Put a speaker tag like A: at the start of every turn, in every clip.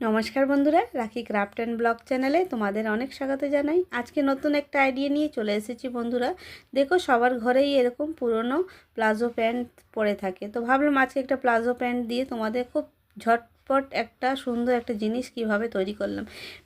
A: নমস্কার বন্ধুরা, রাখি ক্রাফট অ্যান্ড ব্লগ চ্যানেলে তোমাদের অনেক স্বাগত জানাই। আজকে নতুন একটা আইডিয়া নিয়ে চলে এসেছি বন্ধুরা। দেখো, সবার ঘরেই এরকম পুরনো প্লাজো প্যান্ট পরে থাকে। তো ভাবলাম আজকে একটা প্লাজো প্যান্ট দিয়ে তোমাদের খুব ঝটপট একটা সুন্দর একটা জিনিস কীভাবে তৈরি করলাম।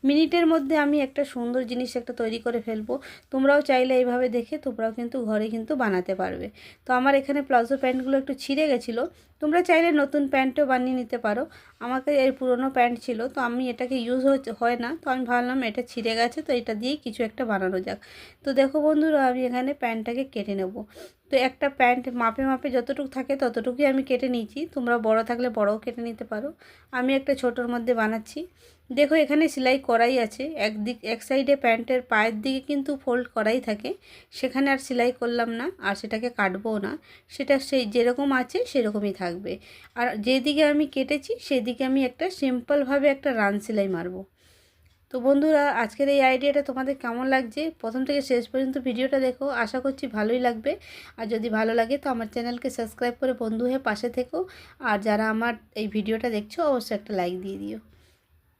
A: মিনিটের মধ্যে আমি একটা সুন্দর জিনিস একটা তৈরি করে ফেলব। তোমরাও চাইলে এইভাবে দেখে তোমরাও কিন্তু ঘরে কিন্তু বানাতে পারবে। তো আমার এখানে প্লাজো প্যান্টগুলো একটু ছিঁড়ে গেছিল। তোমরা চাইলে নতুন প্যান্টও বানিয়ে নিতে পারো। আমাকে এর পুরনো প্যান্ট ছিল, তো আমি এটাকে ইউজ হয় না। তো আমি ভাবলাম এটা ছিঁড়ে গেছে, তো এটা দিয়ে কিছু একটা বানানো যাক। তো দেখো বন্ধুরা, আমি এখানে প্যান্টটাকে কেটে নেব। তো একটা প্যান্ট মাপে মাপে যতটুকু থাকে ততটুকুই আমি কেটে নিয়েছি। তোমরা বড় থাকলে বড়ও কেটে নিতে পারো। আমি একটা ছোটোর মধ্যে বানাচ্ছি। দেখো, এখানে সেলাই করাই আছে। একদিক এক সাইডে প্যান্টের পায়ের দিকে কিন্তু ফোল্ড করাই থাকে। সেখানে আর সেলাই করলাম না, আর সেটাকে কাটবো না। সেটা সেই যেরকম আছে, সেরকমই থাকবে। আর যেদিকে আমি কেটেছি, সেদিকে আমি একটা সিম্পলভাবে একটা রান সেলাই মারবো। তো বন্ধুরা, আজকের এই আইডিয়াটা তোমাদের কেমন লাগছে? প্রথম থেকে শেষ পর্যন্ত ভিডিওটা দেখো। আশা করছি ভালোই লাগবে। আর যদি ভালো লাগে, তো আমার চ্যানেলকে সাবস্ক্রাইব করে বন্ধু হয়ে পাশে থেকো। আর যারা আমার এই ভিডিওটা দেখছ, অবশ্যই একটা লাইক দিয়ে দিও।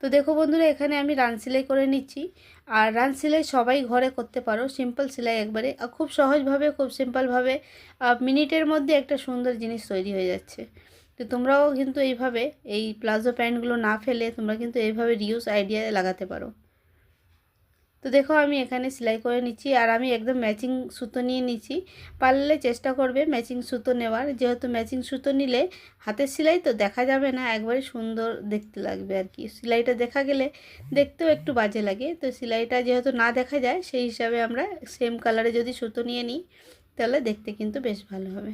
A: তো দেখো বন্ধুরা, এখানে আমি রান সেলাই করে নিচ্ছি। আর রান সেলাই সবাই ঘরে করতে পারো সিম্পল সেলাই একবারে। খুব সহজভাবে, খুব সিম্পলভাবে মিনিটের মধ্যে একটা সুন্দর জিনিস তৈরি হয়ে যাচ্ছে। তো তোমরাও কিন্তু এইভাবে, এই প্লাজো প্যান্টগুলো না ফেলে তোমরা কিন্তু এইভাবে রিউজ আইডিয়া লাগাতে পারো। তো দেখো আমি এখানে সেলাই করে নিচ্ছি আর আমি একদম ম্যাচিং সুতো নিয়ে নিচ্ছি। পারলে চেষ্টা করবে ম্যাচিং সুতো নেওয়ার। যেহেতু ম্যাচিং সুতো নিলে হাতের সেলাই তো দেখা যাবে না, একবারে সুন্দর দেখতে লাগবে আর কি। সেলাইটা দেখা গেলে দেখতেও একটু বাজে লাগে। তো সেলাইটা যেহেতু না দেখা যায়, সেই হিসাবে আমরা সেম কালারে যদি সুতো নিয়ে নিই, তাহলে দেখতে কিন্তু বেশ ভালো হবে।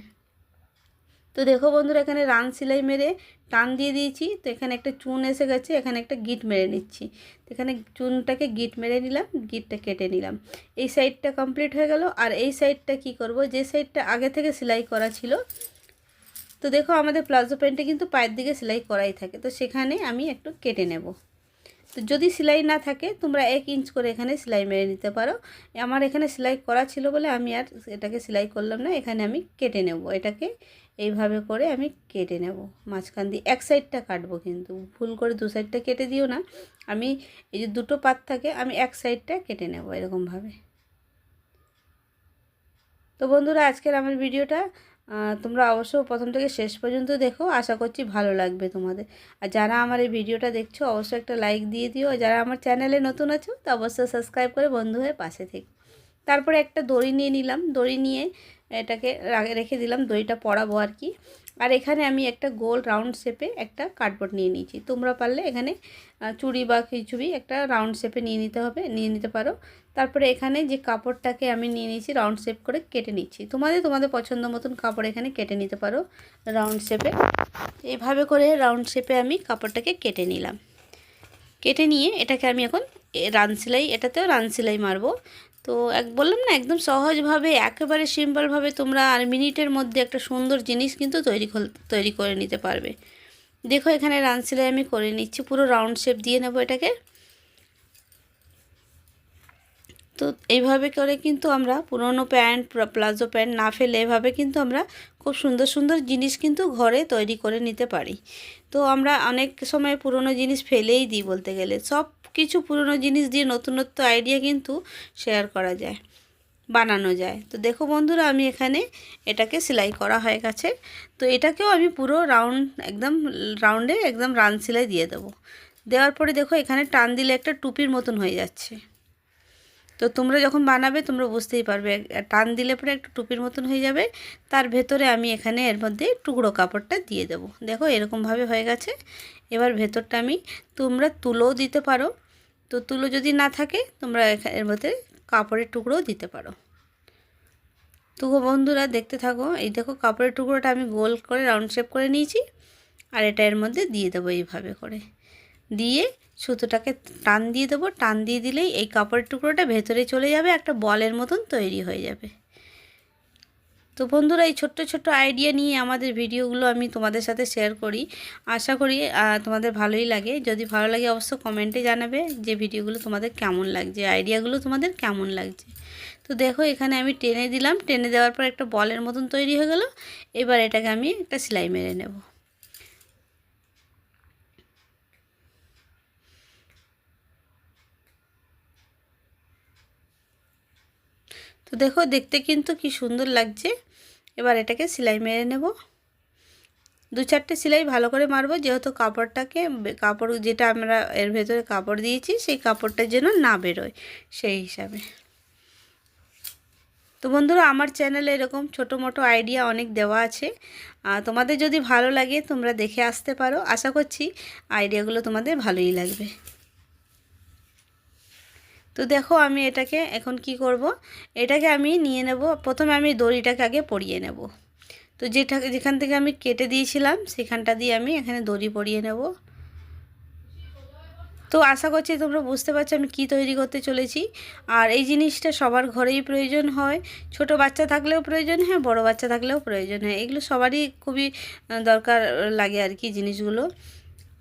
A: তো দেখো বন্ধুরা, এখানে রান সেলাই মেরে টান দিয়ে দিয়েছি। তো এখানে একটা চুন এসে গেছে, এখানে একটা গিট মেরে নিচ্ছি। এখানে চুনটাকে গিট মেরে নিলাম, গিটটা কেটে নিলাম। এই সাইডটা কমপ্লিট হয়ে গেল। আর এই সাইডটা কি করব, যে সাইডটা আগে থেকে সেলাই করা ছিল, তো দেখো আমাদের প্লাজো প্যান্টে কিন্তু পায়ের দিকে সেলাই করাই থাকে। তো সেখানে আমি একটু কেটে নেব। তো যদি সেলাই না থাকে, তোমরা এক ইঞ্চ করে এখানে সেলাই মেরে নিতে পারো। আমার এখানে সেলাই করা ছিল বলে আমি আর এটাকে সেলাই করলাম না, এখানে আমি কেটে নেব। এটাকে এইভাবে করে আমি কেটে নেব। মাঝখান দিয়ে এক সাইডটা কাটবো কিন্তু, ভুল করে দু সাইডটা কেটে দিও না। আমি এই যে দুটো পাত থাকে, আমি এক সাইডটা কেটে নেব এরকমভাবে। তো বন্ধুরা, আজকের আমার ভিডিওটা তোমরা অবশ্য প্রথম থেকে শেষ পর্যন্ত দেখো, আশা করছি ভালো লাগবে তোমাদের। আর যারা আমার এই ভিডিওটা দেখছ অবশ্যই একটা লাইক দিয়ে দিও। যারা আমার চ্যানেলে নতুন আছো, তো অবশ্যই সাবস্ক্রাইব করে বন্ধু হয়ে পাশে থেকে। তারপরে একটা দড়ি নিয়ে নিলাম। দড়ি নিয়ে এটাকে রেখে দিলাম, দড়িটা পড়াবো আর কি। আর এখানে আমি একটা গোল রাউন্ড শেপে একটা কার্ডবোর্ড নিয়ে নিয়েছি। তোমরা পারলে এখানে চুড়ি বা খিচুড়ি একটা রাউন্ড শেপে নিয়ে নিতে হবে, নিয়ে নিতে পারো। তারপরে এখানে যে কাপড়টাকে আমি নিয়ে নিয়েছি রাউন্ড শেপ করে কেটে নিচ্ছি। তোমাদের তোমাদের পছন্দ মতন কাপড় এখানে কেটে নিতে পারো রাউন্ড শেপে এভাবে করে রাউন্ড শেপে আমি কাপড়টাকে কেটে নিলাম। কেটে নিয়ে এটাকে আমি এখন রান সেলাই, এটাতেও রান সেলাই মারবো। তো এক, বললাম না, একদম সহজভাবে, একেবারে সিম্পলভাবে তোমরা আর মিনিটের মধ্যে একটা সুন্দর জিনিস কিন্তু তৈরি তৈরি করে নিতে পারবে। দেখো এখানে রান সেলাই আমি করে নিচ্ছি, পুরো রাউন্ড শেপ দিয়ে নেব এটাকে। তো এইভাবে করে কিন্তু আমরা পুরনো প্যান্ট প্লাজো প্যান্ট না ফেলে এভাবে কিন্তু আমরা খুব সুন্দর সুন্দর জিনিস কিন্তু ঘরে তৈরি করে নিতে পারি। তো আমরা অনেক সময় পুরনো জিনিস ফেলেই দিই বলতে গেলে। সব কিছু পুরনো জিনিস দিয়ে নতুনত্ব আইডিয়া কিন্তু শেয়ার করা যায়, বানানো যায়। তো দেখো বন্ধুরা, আমি এখানে এটাকে সেলাই করা হয়ে গেছে। তো এটাকেও আমি পুরো রাউন্ড, একদম রাউন্ডে একদম রান সেলাই দিয়ে দেবো। দেওয়ার পরে দেখো এখানে টান দিলে একটা টুপির মতন হয়ে যাচ্ছে। তো তোমরা যখন বানাবে, তোমরা বুঝতেই পারবে। টান দিলে পরে একটু টুপির মতন হয়ে যাবে। তার ভেতরে আমি এখানে এর মধ্যে টুকরো কাপড়টা দিয়ে দেব। দেখো এরকমভাবে হয়ে গেছে। এবার ভেতরটা আমি, তোমরা তুলোও দিতে পারো। তো তুলো যদি না থাকে, তোমরা এর মধ্যে কাপড়ের টুকরোও দিতে পারো। তো বন্ধুরা, দেখতে থাকো। এই দেখো কাপড়ের টুকরোটা আমি গোল করে, রাউন্ড শেপ করে নিয়েছি। আর এটা এর মধ্যে দিয়ে দেবো এইভাবে করে। দিয়ে সুতোটাকে টান দিয়ে দেবো। টান দিয়ে দিলেই এই কাপড়ের টুকরোটা ভেতরে চলে যাবে, একটা বলের মতন তৈরি হয়ে যাবে। তো বন্ধুরা, এই ছোট্ট ছোট্ট আইডিয়া নিয়ে আমাদের ভিডিওগুলো আমি তোমাদের সাথে শেয়ার করি। আশা করি তোমাদের ভালোই লাগে। যদি ভালো লাগে অবশ্য কমেন্টে জানাবে যে ভিডিওগুলো তোমাদের কেমন লাগছে আইডিয়াগুলো তোমাদের কেমন লাগছে। তো দেখো, এখানে আমি টেনে দিলাম। টেনে দেওয়ার পর একটা বলের মতন তৈরি হয়ে গেল। এবার এটাকে আমি একটা সেলাই মেরে নেব। দেখো, দেখতে কিন্তু কি সুন্দর লাগছে। এবার এটাকে সেলাই মেরে নেব। দু চারটে সেলাই ভালো করে মারবো, যেহেতু কাপড়টাকে, কাপড় যেটা আমরা এর ভেতরে কাপড় দিয়েছি, সেই কাপড়টা যেন না বেরোয়, সেই হিসাবে। তো বন্ধুরা, আমার চ্যানেলে এরকম ছোটো মোটো আইডিয়া অনেক দেওয়া আছে। তোমাদের যদি ভালো লাগে, তোমরা দেখে আসতে পারো। আশা করছি, আইডিয়াগুলো তোমাদের ভালোই লাগবে। তো দেখো আমি এটাকে এখন কি করব? এটাকে আমি নিয়ে নেব। প্রথমে আমি দড়িটাকে আগে পরিয়ে নেব। তো যেটা, যেখান থেকে আমি কেটে দিয়েছিলাম, সেখানটা দিয়ে আমি এখানে দড়ি পরিয়ে নেব। তো আশা করছি তোমরা বুঝতে পারছ আমি কি তৈরি করতে চলেছি। আর এই জিনিসটা সবার ঘরেই প্রয়োজন হয়। ছোট বাচ্চা থাকলেও প্রয়োজন হয়, বড় বাচ্চা থাকলেও প্রয়োজন হয়। এগুলো সবারই খুবই দরকার লাগে আর কি জিনিসগুলো।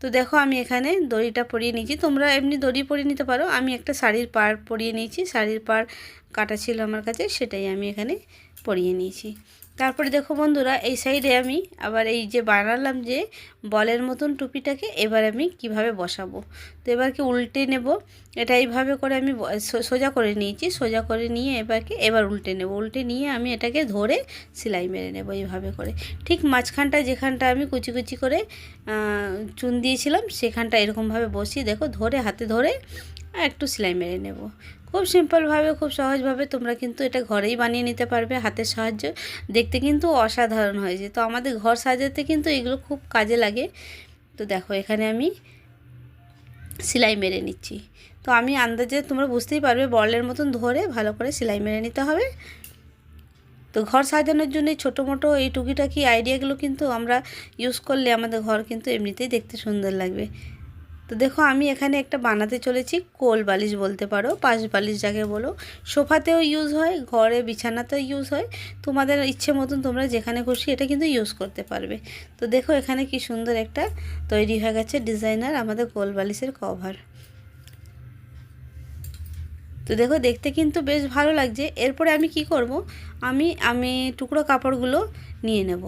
A: তো দেখো আমি এখানে দড়িটা পরিয়ে নিয়েছি। তোমরা এমনি দড়ি পরিয়ে নিতে পারো। আমি একটা শাড়ির পাড় পরিয়ে নিয়েছি। শাড়ির পাড় কাটা ছিল আমার কাছে, সেটাই আমি এখানে পরিয়ে নিয়েছি। তারপরে দেখো বন্ধুরা, এই সাইডে আমি আবার এই যে বানালাম যে বলের মতন টুপিটাকে, এবার আমি কীভাবে বসাবো? তো এবারকে উল্টে নেব? এটা এইভাবে করে আমি সোজা করে নিয়েছি, সোজা করে নিয়ে এবারকে এবার উল্টে নেব। উল্টে নিয়ে আমি এটাকে ধরে সেলাই মেরে নেব এইভাবে করে। ঠিক মাঝখানটা যেখানটা আমি কুচি কুচি করে চুন দিয়েছিলাম, সেখানটা এরকমভাবে বসিয়ে দেখো, ধরে, হাতে ধরে একটু সেলাই মেরে নেব। খুব সিম্পলভাবে, খুব সহজভাবে তোমরা কিন্তু এটা ঘরেই বানিয়ে নিতে পারবে হাতের সাহায্য। দেখতে কিন্তু অসাধারণ হয়েছে। তো আমাদের ঘর সাজাতে কিন্তু এগুলো খুব কাজে লাগে। তো দেখো, এখানে আমি সেলাই মেরে নিচ্ছি। তো আমি আন্দাজে তোমরা বুঝতেই পারবে বলের মতন ধরে ভালো করে সেলাই মেরে নিতে হবে। তো ঘর সাজানোর জন্য ছোটো মোটো এই টুকিটাকি আইডিয়াগুলো কিন্তু আমরা ইউজ করলে আমাদের ঘর কিন্তু এমনিতেই দেখতে সুন্দর লাগবে। তো দেখো, আমি এখানে একটা বানাতে চলেছি, কোল বালিশ বলতে পারো, পাশ বালিশ যাকে বলো। সোফাতেও ইউজ হয়, ঘরে বিছানাতেও ইউজ হয়। তোমাদের ইচ্ছে মতন তোমরা যেখানে খুশি এটা কিন্তু ইউজ করতে পারবে। তো দেখো, এখানে কি সুন্দর একটা তৈরি হয়ে গেছে ডিজাইনার আমাদের কোল বালিশের কভার তো দেখো, দেখতে কিন্তু বেশ ভালো লাগছে। এরপরে আমি কি করব? আমি আমি টুকরো কাপড়গুলো নিয়ে নেব।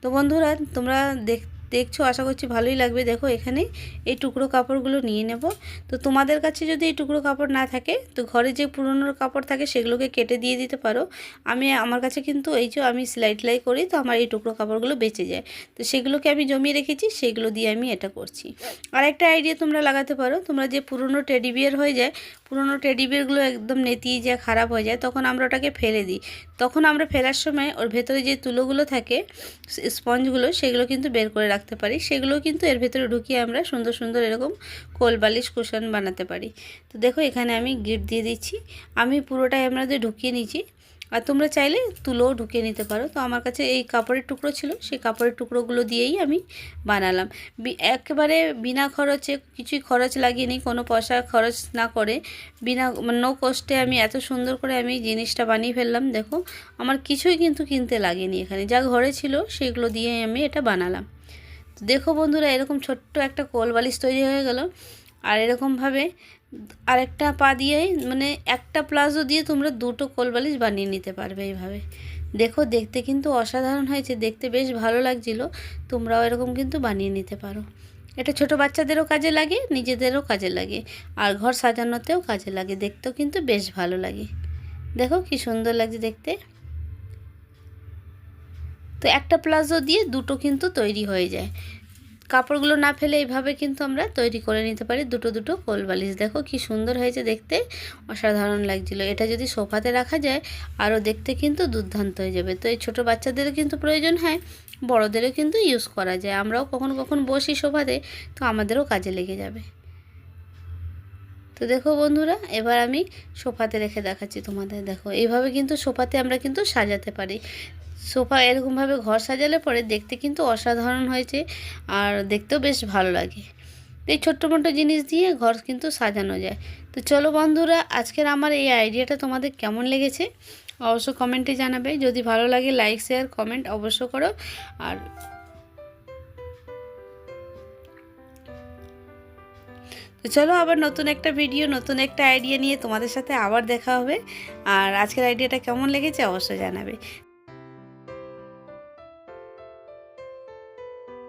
A: তো বন্ধুরা, তোমরা দেখ দেখছ, আশা করছি ভালোই লাগবে। দেখো, এখানে এই টুকরো কাপড়গুলো নিয়ে নেব। তো তোমাদের কাছে যদি এই টুকরো কাপড় না থাকে, তো ঘরে যে পুরনো কাপড় থাকে, সেগুলোকে কেটে দিয়ে দিতে পারো। আমি, আমার কাছে কিন্তু এই যে আমি সেলাই টেলাই করি, তো আমার এই টুকরো কাপড়গুলো বেঁচে যায়। তো সেগুলোকে আমি জমিয়ে রেখেছি, সেগুলো দিয়ে আমি এটা করছি। আর একটা আইডিয়া তোমরা লাগাতে পারো, তোমরা যে পুরনো টেডি বিয়ার হয়ে যায়, পুরনো টেডি বিয়ারগুলো একদম নেতিয়ে যায়, খারাপ হয়ে যায়, তখন আমরা ওটাকে ফেলে দিই। তখন আমরা ফেলার সময় ওর ভেতরে যে তুলোগুলো থাকে স্পঞ্জগুলো, সেগুলো কিন্তু বের করে রাখতে পারি সেগুলো কিন্তু এর ভেতরে ঢুকিয়ে আমরা সুন্দর সুন্দর এরকম কোল বালিশ কুশন বানাতে পারি। তো দেখো এখানে আমি গিট দিয়ে দিচ্ছি। আমি পুরোটাই আমাদের ঢুকিয়ে নিচ্ছি আর তোমরা চাইলে তুলোও ঢুকিয়ে নিতে পারো। তো আমার কাছে এই কাপড়ের টুকরো ছিল, সেই কাপড়ের টুকরোগুলো দিয়েই আমি বানালাম। একেবারে বিনা খরচে কিছুই খরচ লাগিয়ে কোনো পয়সা খরচ না করে বিনা নো কষ্টে আমি এত সুন্দর করে আমি জিনিসটা বানিয়ে ফেললাম, দেখো। আমার কিছুই কিন্তু কিনতে লাগেনি এখানে। যা ঘরে ছিল, সেগুলো দিয়ে আমি এটা বানালাম। তো দেখো বন্ধুরা, এরকম ছোট্ট একটা কোল বালিশ তৈরি হয়ে গেল। আর এরকমভাবে আরেকটা পা দিয়ে মানে একটা প্লাজো দিয়ে তোমরা দুটো কোল বালিশ বানিয়ে নিতে পারবে এইভাবে। দেখো, দেখতে কিন্তু অসাধারণ হয়েছে, দেখতে বেশ ভালো লাগছিল। তোমরাও এরকম কিন্তু বানিয়ে নিতে পারো। এটা ছোট বাচ্চাদেরও কাজে লাগে, নিজেদেরও কাজে লাগে, আর ঘর সাজানোতেও কাজে লাগে, দেখতেও কিন্তু বেশ ভালো লাগে। দেখো কি সুন্দর লাগছে দেখতে। তো একটা প্লাজো দিয়ে দুটো কিন্তু তৈরি হয়ে যায়। কাপড়গুলো না ফেলে এইভাবে কিন্তু আমরা তৈরি করে নিতে পারি। দুটো দুটো কোল বালিশ। দেখো কি সুন্দর হয়েছে দেখতে। অসাধারণ লাগছিল। এটা যদি সোফাতে রাখা যায় আরও দেখতে কিন্তু দুর্দান্ত হয়ে যাবে। তো এই ছোটো বাচ্চাদেরও কিন্তু প্রয়োজন হয়, বড়োদেরও কিন্তু ইউজ করা যায়। আমরাও কখন কখন বসি সোফাতে, তো আমাদেরও কাজে লেগে যাবে। তো দেখো বন্ধুরা, এবার আমি সোফাতে রেখে দেখাচ্ছি তোমাদের। দেখো, এইভাবে কিন্তু সোফাতে আমরা কিন্তু সাজাতে পারি। সোফা এরকমভাবে ঘর সাজালে পরে দেখতে কিন্তু অসাধারণ হয়েছে আর দেখতেও বেশ ভালো লাগে। এই ছোট্ট মোটো জিনিস দিয়ে ঘর কিন্তু সাজানো যায়। তো চলো বন্ধুরা, আজকের আমার এই আইডিয়াটা তোমাদের কেমন লেগেছে? অবশ্য কমেন্টে জানাবে। যদি ভালো লাগে, লাইক, শেয়ার, কমেন্ট অবশ্য করো। আর তো চলো আবার নতুন একটা ভিডিও, নতুন একটা আইডিয়া নিয়ে তোমাদের সাথে আবার দেখা হবে। আর আজকের আইডিয়াটা কেমন লেগেছে অবশ্যই জানাবে।